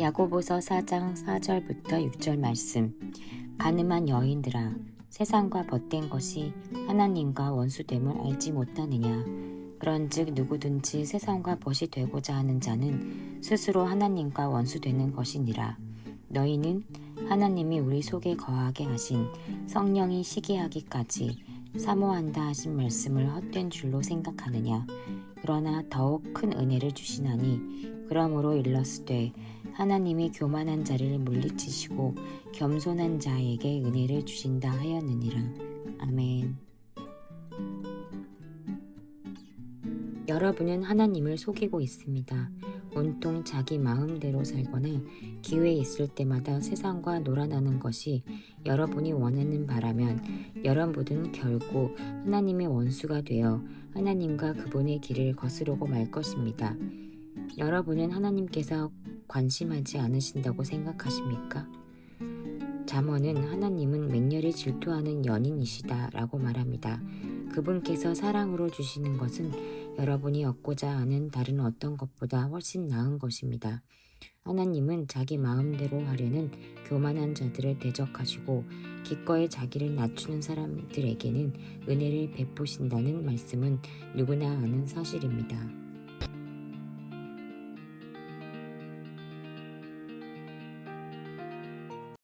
야고보서 4장 4절부터 6절 말씀. 가늠한 여인들아, 세상과 벗된 것이 하나님과 원수됨을 알지 못하느냐. 그런즉 누구든지 세상과 벗이 되고자 하는 자는 스스로 하나님과 원수되는 것이니라. 너희는 하나님이 우리 속에 거하게 하신 성령이 시기하기까지 사모한다 하신 말씀을 헛된 줄로 생각하느냐. 그러나 더욱 큰 은혜를 주시나니 그러므로 일렀으되 하나님이 교만한 자를 물리치시고 겸손한 자에게 은혜를 주신다 하였느니라. 아멘. 여러분은 하나님을 속이고 있습니다. 온통 자기 마음대로 살거나 기회 있을 때마다 세상과 놀아나는 것이 여러분이 원하는 바라면 여러분은 결국 하나님의 원수가 되어 하나님과 그분의 길을 거스르고 말 것입니다. 여러분은 하나님께서 관심하지 않으신다고 생각하십니까? 잠언은 하나님은 맹렬히 질투하는 연인이시다 라고 말합니다. 그분께서 사랑으로 주시는 것은 여러분이 얻고자 하는 다른 어떤 것보다 훨씬 나은 것입니다. 하나님은 자기 마음대로 하려는 교만한 자들을 대적하시고 기꺼이 자기를 낮추는 사람들에게는 은혜를 베푸신다는 말씀은 누구나 아는 사실입니다.